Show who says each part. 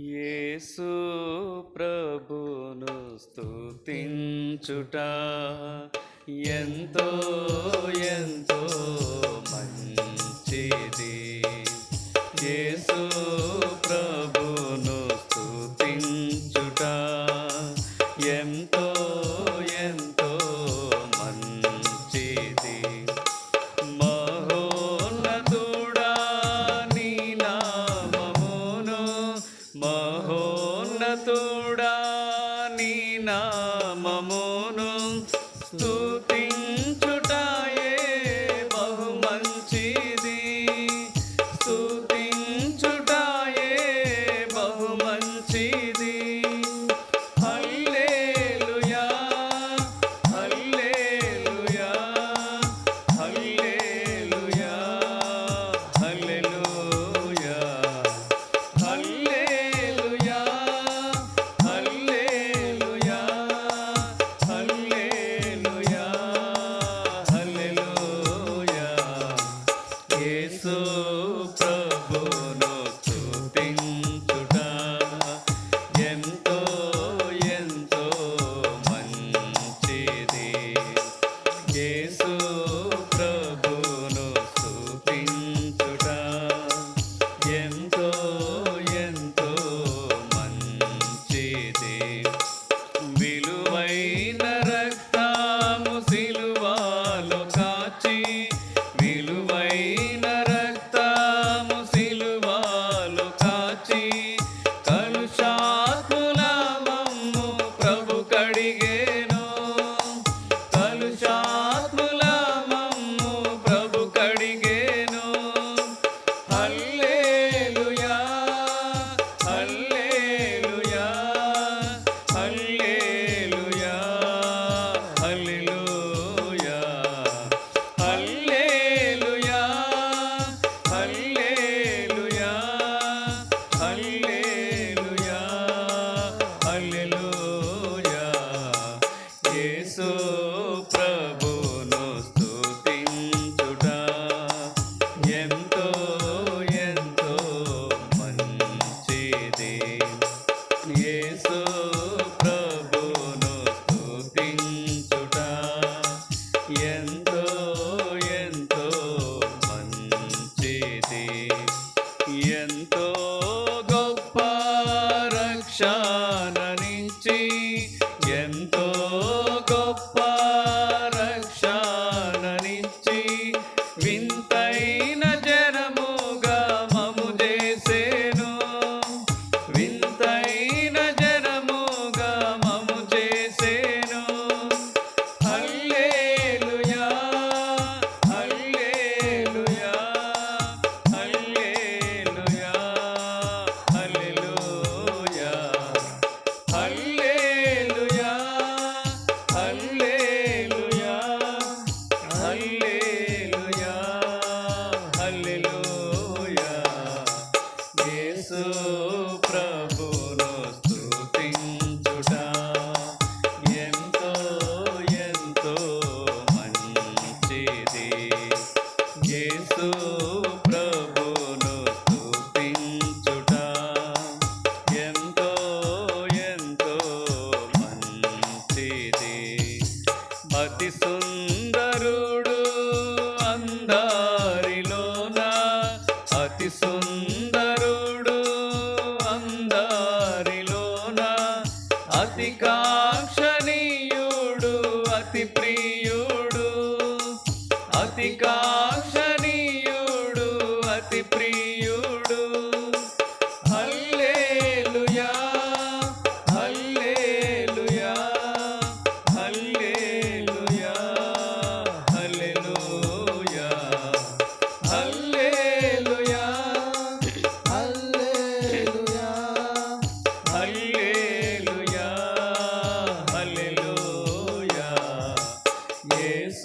Speaker 1: యేసు ప్రభును స్తుతించుట. ఎంతో ఎంతో నామమును స్తుతి this